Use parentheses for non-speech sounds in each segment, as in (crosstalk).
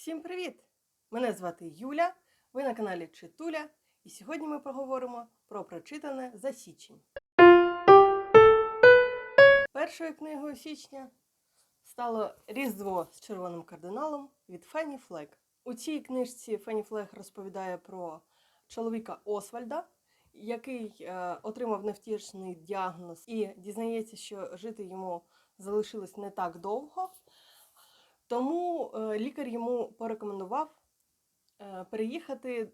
Всім привіт! Мене звати Юля, ви на каналі Читуля, і сьогодні ми поговоримо про прочитане за січень. Першою книгою січня стало Різдво з червоним кардиналом від Фенні Флек. У цій книжці Фенні Флек розповідає про чоловіка Освальда, який е, отримав невтішний діагноз і дізнається, що жити йому залишилось не так довго. Тому е, лікар йому порекомендував е, переїхати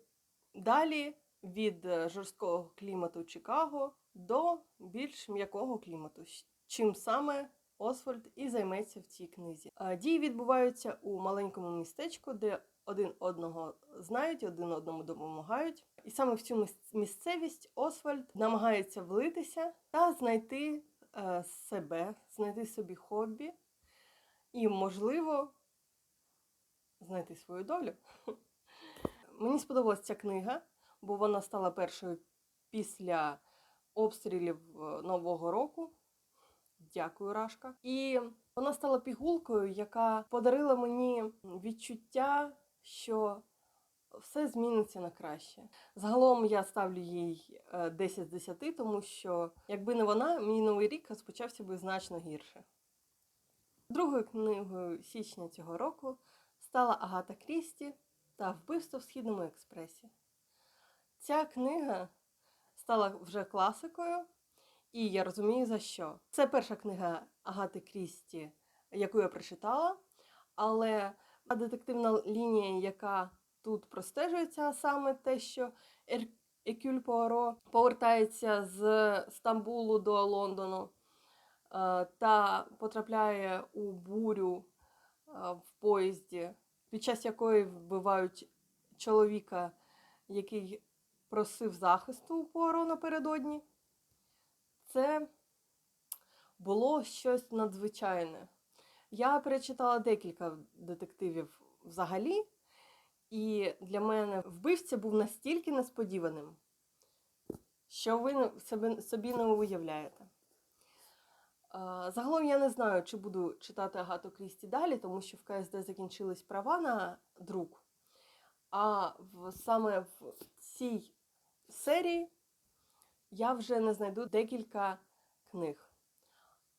далі від е, жорсткого клімату Чикаго до більш м'якого клімату, чим саме Освальд і займеться в цій книзі. Дії відбуваються у маленькому містечку, де один одного знають, один одному допомагають. І саме в цю місцевість Освальд намагається влитися та знайти себе, знайти собі хобі і, можливо, знайти свою долю. (laughs) Мені сподобалася ця книга, бо вона стала першою після обстрілів е, Нового року. Дякую, Рашка. І вона стала пігулкою, яка подарила мені відчуття, що все зміниться на краще. Загалом я ставлю їй е, 10 з 10, тому що якби не вона, мій новий рік розпочався би значно гірше. Другою книгою січня цього року стала Агата Крісті та Вбивство в Східному експресі. Ця книга стала вже класикою, і я розумію за що. Це перша книга Агати Крісті, яку я прочитала, але детективна лінія, яка тут простежується, саме те, що Екюль Пуаро повертається з Стамбулу до Лондону та потрапляє у бурю е, в поїзді, під час якої вбивають чоловіка, який просив захисту у Пуаро напередодні. Це було щось надзвичайне. Я перечитала декілька детективів взагалі, і для мене вбивця був настільки несподіваним, що ви собі не уявляєте. Загалом я не знаю, чи буду читати Агату Крісті далі, тому що в КСД закінчились права на друк. А в, саме в цій серії я вже не знайду декілька книг.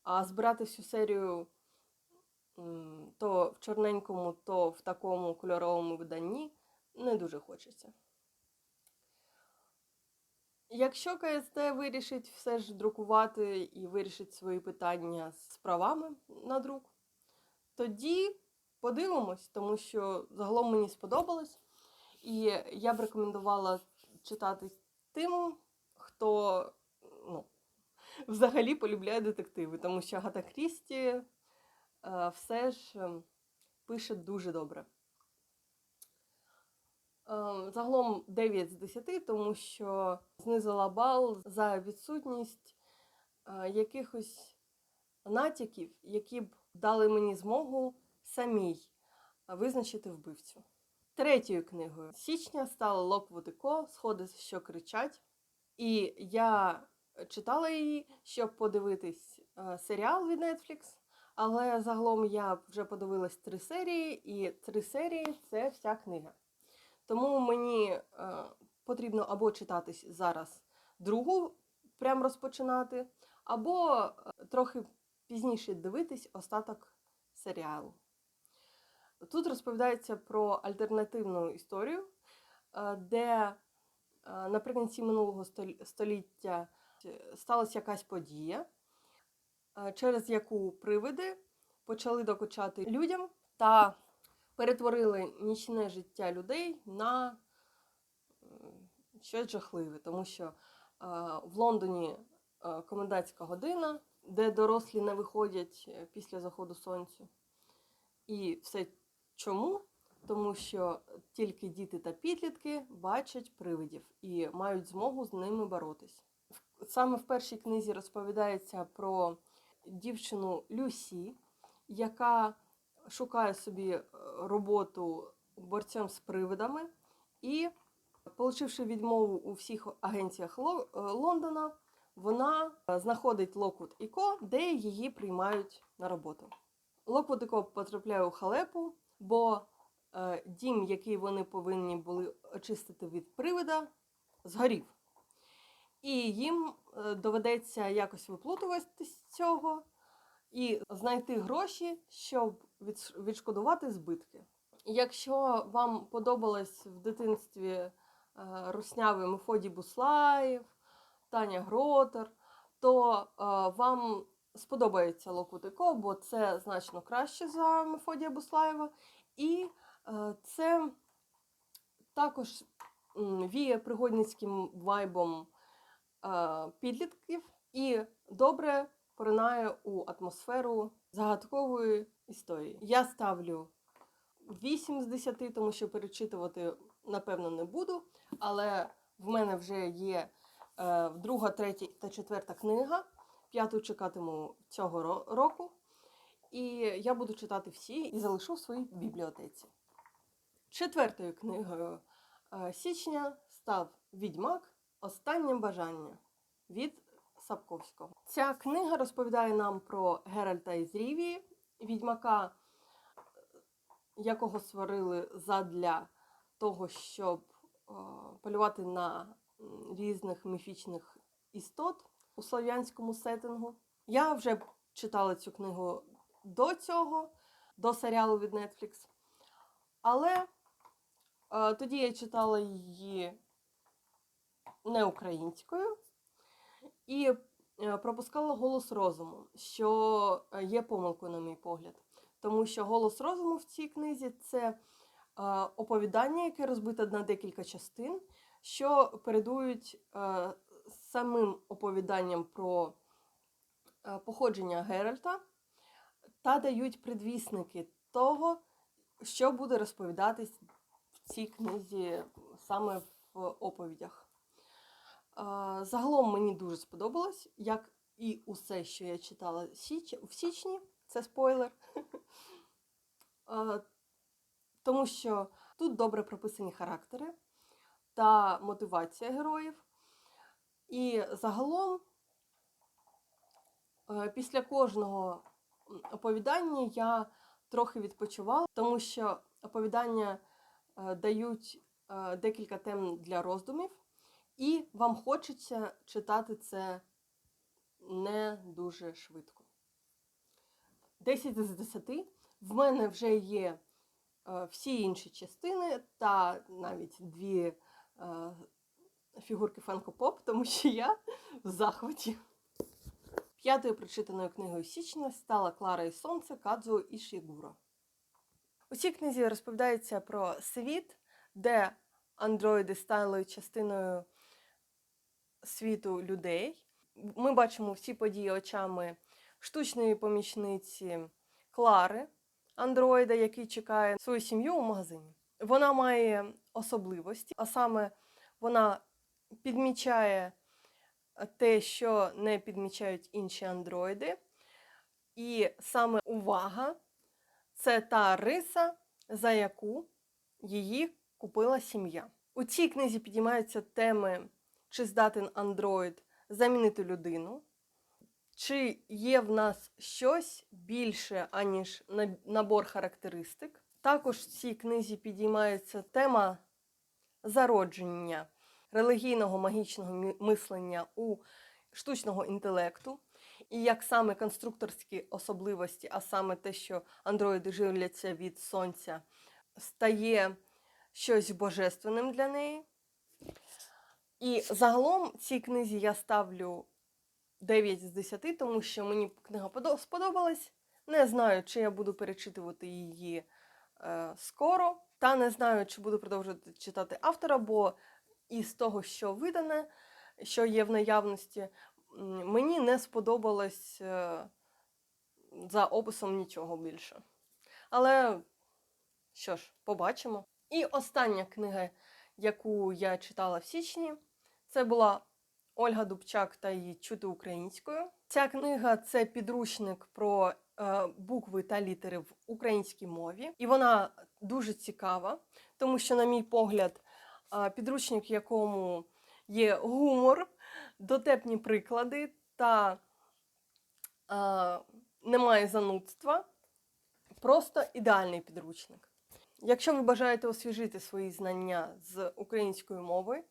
А збирати всю серію то в чорненькому, то в такому кольоровому виданні не дуже хочеться. Якщо КСД вирішить все ж друкувати і вирішить свої питання з правами на друк, тоді подивимось, тому що загалом мені сподобалось. І я б рекомендувала читати тим, хто ну, взагалі полюбляє детективи, тому що Агата Крісті е, все ж ем, пише дуже добре. Ем, Загалом 9 з 10, тому що знизила бал за відсутність е, якихось натяків, які б дали мені змогу самій визначити вбивцю. Третьою книгою січня стала Локвуд Ко Сходи, що кричать. І я читала її, щоб подивитись е, серіал від Netflix. Але загалом я вже подивилась три серії, і три серії це вся книга. Тому мені е, потрібно або читати зараз другу, прям розпочинати, або е, трохи пізніше дивитись остаток серіалу. Тут розповідається про альтернативну історію, е, де е, наприкінці минулого століття сталася якась подія, через яку привиди почали докучати людям та перетворили нічне життя людей на щось жахливе, тому що е, в Лондоні е, комендантська година, де дорослі не виходять е, після заходу сонця. І все чому? Тому що тільки діти та підлітки бачать привидів і мають змогу з ними боротись. Саме в першій книзі розповідається про дівчину Люсі, яка шукає собі е, роботу борцем з привидами, і, отримавши відмову у всіх агенціях е, Лондона, вона е, знаходить Локвуд і Ко, де її приймають на роботу. Локвуд і Ко потрапляє у халепу, бо дім, який вони повинні були очистити від привида, згорів. І їм доведеться якось виплутуватися з цього і знайти гроші, щоб відшкодувати збитки. Якщо вам подобалось в дитинстві е, руснявий Мефодій Буслаєв, Таня Гротер, то е, вам сподобається Локутико, бо це значно краще за Мефодія Буслаєва. І е, це також віє пригодницьким вайбом підлітків і добре поринає у атмосферу загадкової історії. Я ставлю 8 з 10, тому що перечитувати, напевно, не буду. Але в мене вже є е, друга, третя та четверта книга. П'яту чекатиму цього року. І я буду читати всі і залишу в своїй бібліотеці. Четвертою книгою е, січня став Відьмак Останнє бажання від Сапковського. Ця книга розповідає нам про Геральта із Рівії, відьмака, якого створили задля того, щоб е, полювати на різних міфічних істот у слов'янському сеттингу. Я вже читала цю книгу до цього, до серіалу від Netflix. Але е, тоді я читала її не українською і е, пропускала голос розуму, що е, є помилкою, на мій погляд. Тому що голос розуму в цій книзі це е, оповідання, яке розбите на декілька частин, що передують самим оповіданням про походження Геральта та дають предвісники того, що буде розповідатись в цій книзі саме в оповідях. Загалом мені дуже сподобалось, як і усе, що я читала в січні, це спойлер. (laughs) Тому що тут добре прописані характери та мотивація героїв. І загалом, е, після кожного оповідання я трохи відпочивала, тому що оповідання е, дають е, декілька тем для роздумів. І вам хочеться читати це не дуже швидко. 10 з 10. В мене вже є е, всі інші частини та навіть дві е, фігурки Pop, тому що я в захваті. П'ятою прочитаною книгою січня стала Клара і Сонце Кадзу і Шігура. У цій книзі розповідається про світ, де андроїди стали частиною світу людей. Ми бачимо всі події очами штучної помічниці Клари, андроїда, який чекає свою сім'ю у магазині. Вона має особливості, а саме вона підмічає те, що не підмічають інші андроїди. І саме увага це та риса, за яку її купила сім'я. У цій книзі підіймаються теми чи здатен андроїд замінити людину, чи є в нас щось більше, аніж набор характеристик. Також в цій книзі підіймається тема зародження релігійного магічного мислення у штучного інтелекту, і як саме конструкторські особливості, а саме те, що андроїди живляться від сонця, стає щось божественним для неї. І загалом цій книзі я ставлю 9 з 10, тому що мені книга сподобалась. Не знаю, чи я буду перечитувати її е, скоро, та не знаю, чи буду продовжувати читати автора, бо із того, що видане, що є в наявності, мені не сподобалось е, за описом нічого більше. Але що ж, побачимо. І остання книга, яку я читала в січні, це була Ольга Дубчак та її чути українською. Ця книга це підручник про е, букви та літери в українській мові, і вона дуже цікава, тому що, на мій погляд, е, підручник, в якому є гумор, дотепні приклади та е, немає занудства. Просто ідеальний підручник. якщо ви бажаєте освіжити свої знання з української мови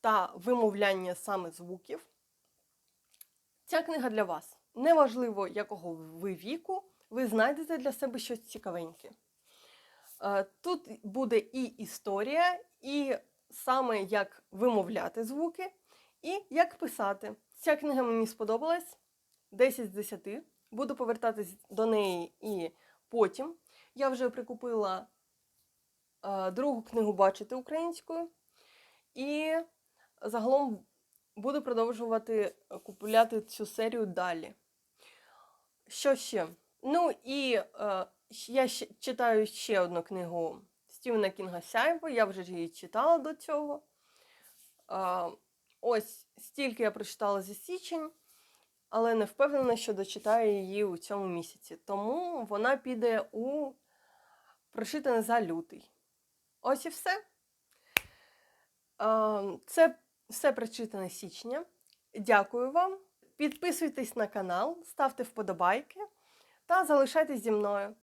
та вимовляння саме звуків, ця книга для вас. Неважливо, якого ви віку, ви знайдете для себе щось цікавеньке. Е, Тут буде і історія, і саме як вимовляти звуки, і як писати. Ця книга мені сподобалась 10 з 10. Буду повертатись до неї і потім. Я вже прикупила е, другу книгу бачити українською. І загалом буду продовжувати купувати цю серію далі. Що ще? Ну і е, я ще читаю ще одну книгу Стівена Кінга Сяйво. Я вже її читала до цього. Е, ось стільки я прочитала за січень, але не впевнена, що дочитаю її у цьому місяці. Тому вона піде у прочитане за лютий. Ось і все. Е, Це все прочитане січня. Дякую вам. Підписуйтесь на канал, ставте вподобайки та залишайтесь зі мною.